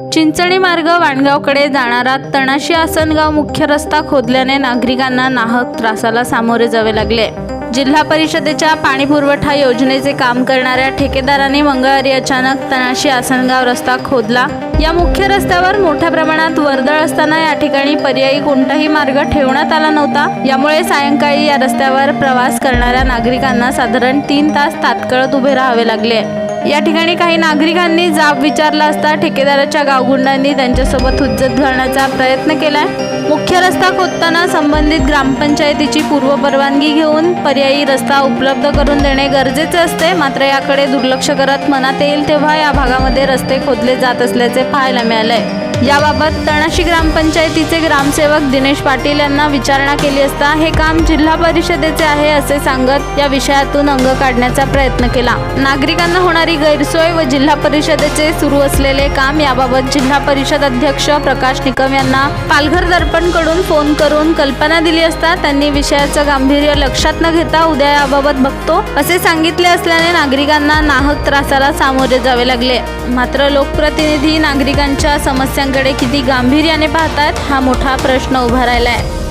चिंचणी मार्ग वाणगावकडे जाणारा तणाशी आसनगाव मुख्य रस्ता खोदल्याने नागरिकांना नाहक त्रासाला सामोरे जावे लागले. जिल्हा परिषदेच्या पाणी पुरवठा योजनेचे काम करणाऱ्या ठेकेदाराने मंगळवारी अचानक तणाशी आसनगाव रस्ता खोदला. या मुख्य रस्त्यावर मोठ्या प्रमाणात वर्दळ असताना या ठिकाणी पर्यायी कोणताही मार्ग ठेवण्यात आला नव्हता. यामुळे सायंकाळी या रस्त्यावर प्रवास करणाऱ्या नागरिकांना साधारण तीन तास तात्कळत उभे राहावे लागले. या ठिकाणी काही नागरिकांनी जाब विचारला असता ठेकेदाराच्या गावगुंडांनी त्यांच्यासोबत हुज्जत घालण्याचा प्रयत्न केलाय. मुख्य रस्ता खोदताना संबंधित ग्रामपंचायतीची पूर्व परवानगी घेऊन पर्यायी रस्ता उपलब्ध करून देणे गरजेचे असते. मात्र याकडे दुर्लक्ष करत मनात येईल तेव्हा या भागामध्ये रस्ते खोदले जात असल्याचे पाहायला मिळालंय. याबाबत तणाशी ग्रामपंचायतीचे ग्रामसेवक दिनेश पाटील यांना विचारणा केली असता हे काम जिल्हा परिषदेचे आहे असे सांगत या विषयातून अंग काढण्याचा प्रयत्न केला. नागरिकांना होणारी गैरसोय व जिल्हा परिषदेचे सुरू असलेले काम याबाबत जिल्हा परिषद अध्यक्ष प्रकाश निकम यांना पालघर दर्पणकडून फोन करून कल्पना दिली असता त्यांनी विषयाचं गांभीर्य लक्षात न घेता उद्या याबाबत बघतो असे सांगितले असल्याने नागरिकांना नाहक त्रासाला सामोरे जावे लागले. मात्र लोकप्रतिनिधी नागरिकांच्या समस्यांकडे किती गांभीर्याने पाहतात हा मोठा प्रश्न उभा राहिला आहे